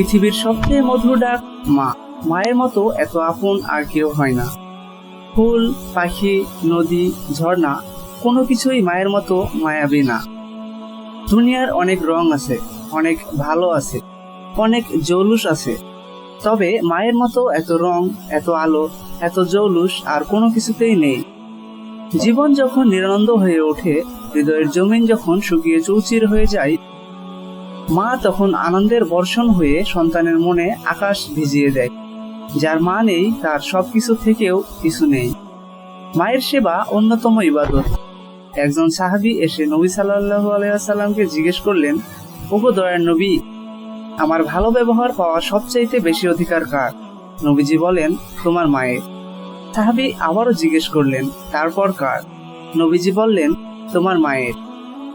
পৃথিবীর সবচেয়ে মধুর ডাক মা। মায়ের মতো এত আপন আর কেউ হয় না। ফুল, পাখি, নদী, ঝর্ণা, কোনো কিছুই মায়ের মতো মায়াবী না। দুনিয়ার অনেক রং আছে, অনেক ভালো আছে, অনেক জৌলুস আছে। তবে মায়ের মতো এত রং, এত আলো, এত জৌলুস আর কোনো কিছুতেই নেই। জীবন যখন নিরানন্দ হয়ে ওঠে, হৃদয়ের জমিন যখন শুকিয়ে চৌচির হয়ে যায় মা তখন আনন্দের বর্ষণ হয়ে সন্তানের মনে আকাশ ভিজিয়ে দেয়। যার মা নেই, তার সবকিছু থেকেও কিছু নেই। মায়ের সেবা অন্যতম ইবাদত। একজন সাহাবি এসে নবী সাল্লাহ আলাইসাল্লামকে জিজ্ঞেস করলেন, ওগো দয়ার নবী, আমার ভালো ব্যবহার পাওয়ার সবচাইতে বেশি অধিকার কার? নবীজি বলেন, তোমার মায়ের। সাহাবি আবারও জিজ্ঞেস করলেন, তারপর কার? নবীজি বললেন, তোমার মায়ের।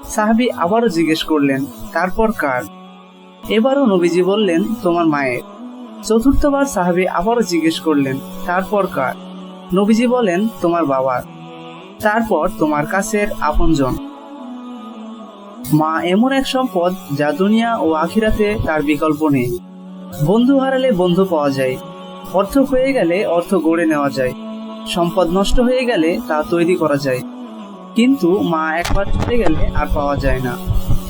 সাহাবি আবারও জিজ্ঞেস করলেন, তারপর কার? এবারও নবীজি বললেন, তোমার মায়ের। চতুর্থবার সাহাবি আবারও জিজ্ঞেস করলেন, তারপর কার? নবীজি বলেন, তোমার বাবার। তারপর, তোমার কাছের আপনজন। মা এমন এক সম্পদ যা দুনিয়া ও আখিরাতে তার বিকল্প নেই। বন্ধু হারালে বন্ধু পাওয়া যায়। অর্থ হয়ে গেলে অর্থ গড়ে নেওয়া যায়। সম্পদ নষ্ট হয়ে গেলে তা তৈরি করা যায়। কিন্তু মা একবার চলে গেলে আর পাওয়া যায় না।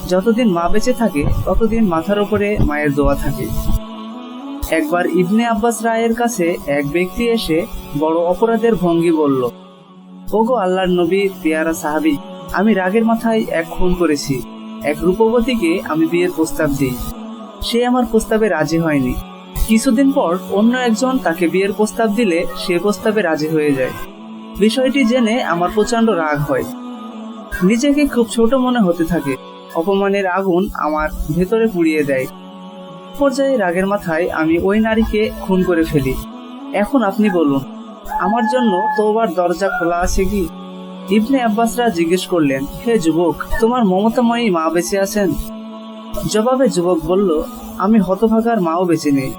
যতদিন মা বেঁচে থাকে, ততদিন মাথার উপরে মায়ের দোয়া থাকে। একবার ইবনে আব্বাস রায়ের কাছে এক ব্যক্তি এসে বড় অপরাধের ভঙ্গি বলল, ওগো আল্লাহর নবী, পেয়ারা সাহাবি, আমি রাগের মাথায় এক খুন করেছি। এক রূপবতীকে আমি বিয়ের প্রস্তাব দিই। সে আমার প্রস্তাবে রাজি হয়নি। কিছুদিন পর অন্য একজন তাকে বিয়ের প্রস্তাব দিলে সে প্রস্তাবে রাজি হয়ে যায়। বিষয়টি জেনে আমার প্রচণ্ড রাগ হয়। নিজেকে খুব ছোট মনে হতে থাকে। অপমানের আগুন আমার ভেতরে পুড়িয়ে দেয়। পর্যায়ে রাগের মাথায় আমি ওই নারীকে খুন করে ফেলি। এখন আপনি বলুন, আমার জন্য তোবার দরজা খোলা আছে কি? ইবনে আব্বাসরা জিজ্ঞেস করলেন, হে যুবক, তোমার মমতাময়ী মা বেঁচে আছেন? জবাবে যুবক বলল, আমি হতভাগার মাও বেঁচে নেই।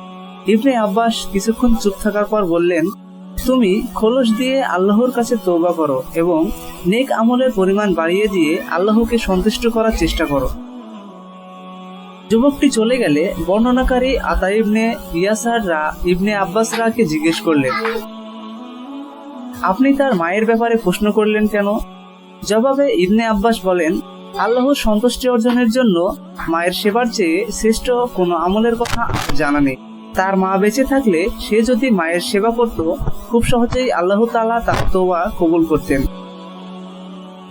ইবনে আব্বাস কিছুক্ষণ চুপ থাকার পর বললেন তুমি খোলস দিয়ে আল্লাহর কাছে তৌবা করো এবং নেক আমলের পরিমাণ বাড়িয়ে দিয়ে আল্লাহকে সন্তুষ্ট করার চেষ্টা করো। যুবকটি চলে গেলে বর্ণনাকারী আতা ইবনে ইয়াসার রা ইবনে আব্বাস রাকে জিজ্ঞেস করলেন, আপনি তার মায়ের ব্যাপারে প্রশ্ন করলেন কেন? জবাবে ইবনে আব্বাস বলেন আল্লাহর সন্তুষ্টি অর্জনের জন্য মায়ের সেবার চেয়ে শ্রেষ্ঠ কোনো আমলের কথা জানা নেই। তার মা বেঁচে থাকলে সে যদি মায়ের সেবা করত, খুব সহজেই আল্লাহ তালা তার তোবা কবুল করতেন।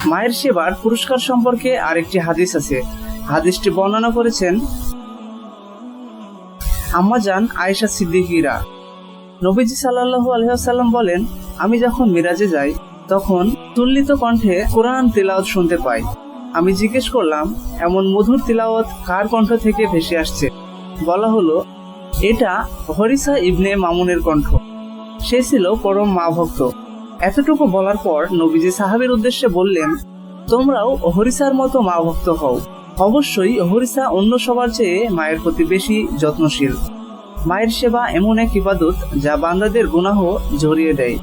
মায়ের সেবার পুরস্কার সম্পর্কে আরেকটি হাদিস আছে। হাদিসটি বর্ণনা করেছেন আম্মাজান আয়েশা সিদ্দিকিরা। নবীজি সাল্লাল্লাহু আলহাম বলেন, আমি যখন মিরাজে যাই, তখন তুল্লিত কণ্ঠে কোরআন তিলাওয়াত শুনতে পাই। আমি জিজ্ঞেস করলাম, এমন মধুর তিলাওয়াত কার কণ্ঠ থেকে ভেসে আসছে? বলা হলো এটা হরিসা ইবনে মামুনের কণ্ঠ। সে ছিল পরম মা ভক্ত। এতটুকু বলার পর নবীজি সাহাবের উদ্দেশ্যে বললেন, তোমরাও হরিসার মতো মা ভক্ত হও। অবশ্যই হরিসা অন্য সবার চেয়ে মায়ের প্রতি বেশি যত্নশীল। মায়ের সেবা এমন এক ইবাদত যা বান্দাদের গুনাহ ঝরিয়ে দেয়।